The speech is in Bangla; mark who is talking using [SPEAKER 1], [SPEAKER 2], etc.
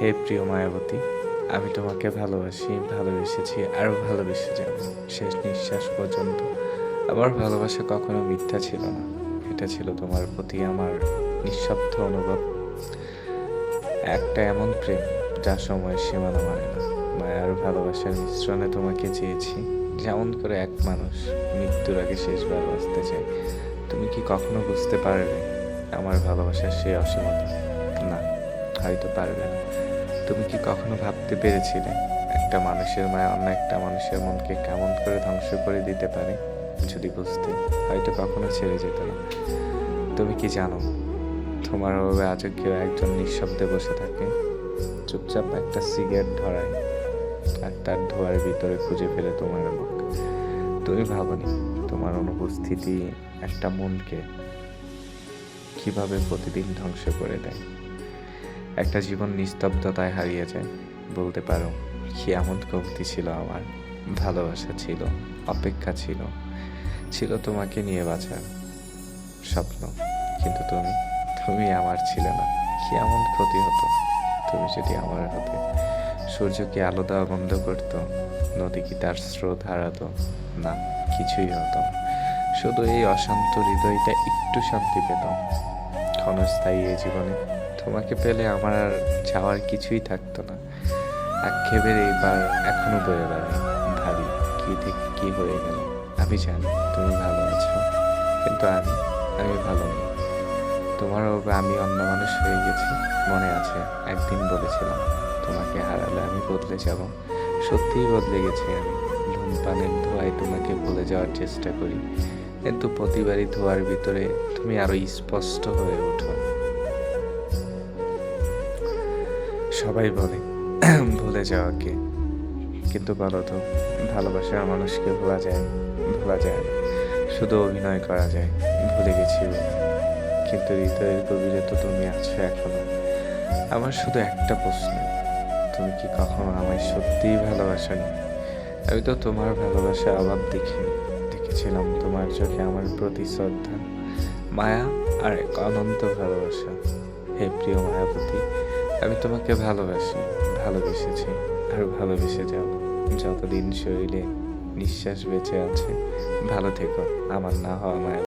[SPEAKER 1] হে প্রিয় মায়াবতী, আমি তোমাকে ভালোবাসি, ভালোবেসেছি, আরও ভালোবেসে যাব। শেষ নিঃশ্বাস পর্যন্ত আমার ভালোবাসা কখনো মিথ্যা ছিল না। এটা ছিল তোমার প্রতি আমার নিঃশব্দ অনুভব। একটা এমন প্রেম যা সময়ের সীমানা মানে না। মায়ার ভালোবাসার মিশ্রণে তোমাকে চেয়েছি। যেমন করে এক মানুষ মৃত্যুর আগে শেষবার বাঁচতে চায়। তুমি কি কখনো বুঝতে পারবে আমার ভালোবাসার সেই অসীমতা? না, হয়তো পারবে না। তুমি কি কখনো ভাবতে পেরেছিলে একটা মানুষের মায়া অন্য একটা মানুষের মনকে কেমন করে ধ্বংস করে দিতে পারে? যদি বুঝতে, হয়তো কখনো ছেড়ে যেত না। তুমি কি জানো, তোমার অভাবে আজও কেউ একজন নিঃশব্দে বসে থাকে? চুপচাপ একটা সিগারেট ধরায়, আর তার ধোয়ার ভিতরে খুঁজে ফেলে তোমার মুখ। তুমি ভাবনি, তোমার অনুপস্থিতি একটা মনকে কীভাবে প্রতিদিন ধ্বংস করে দেয়? একটা জীবন নিস্তব্ধতায় হারিয়ে যায়। বলতে পারো, কি এমন কমতি ছিল আমার। ভালোবাসা ছিল, অপেক্ষা ছিল। ছিল তোমাকে নিয়ে বাঁচার স্বপ্ন। কিন্তু তুমি তুমি আমার ছিলে না। কি এমন ক্ষতি হতো? তুমি যদি আমার হতে সূর্য কি আলো দেওয়া বন্ধ করতো, নদী কি তার স্রোত হারাতো? না, কিছুই হতো শুধু এই অশান্ত হৃদয়টা একটু শান্তি পেত ক্ষণস্থায়ী এই জীবনে তোমাকে পেলে আমার আর যাওয়ার কিছুই থাকতো না। আক্ষেপের এইবার এখনও বয়ে বেড়াই ভাবি, কি থেকে কি হয়ে গেল? আমি জানি, তুমি ভালো আছো। কিন্তু আমি আমি ভালো নেই। তোমার আমি অন্য মানুষ হয়ে গেছি, মনে আছে, একদিন বলেছিলাম, তোমাকে হারালে আমি বদলে যাব। সত্যিই বদলে গেছি আমি। ধূমপানের ধোঁয়ায় তোমাকে ভুলে যাওয়ার চেষ্টা করি। কিন্তু প্রতিবারই ধোয়ার ভিতরে তুমি আরও স্পষ্ট হয়ে ওঠো। সবাই বলে, ভুলে যাওয়াকে কিন্তু বলো তো, ভালোবাসার মানুষকে ভোলা যায় ভোলা যায় না। শুধু অভিনয় করা যায়, ভুলে গেছি কিন্তু হৃদয়ের গভীরে তো তুমি আছো এখনও। আমার শুধু একটা প্রশ্ন, তুমি কি কখনো আমায় সত্যিই ভালোবাসনি? আমি তো তোমার ভালোবাসার অভাব দেখিনি দেখেছিলাম। তোমার চোখে আমার প্রতি শ্রদ্ধা, মায়া আর এক অনন্ত ভালোবাসা। হে প্রিয় মায়াপতি আমি তোমাকে ভালোবাসি, ভালোবেসেছি আর ভালোবেসে যাও। যতদিন শরীরে নিঃশ্বাস বেঁচে আছে, ভালো থেকো। আমার না হওয়া মায়া।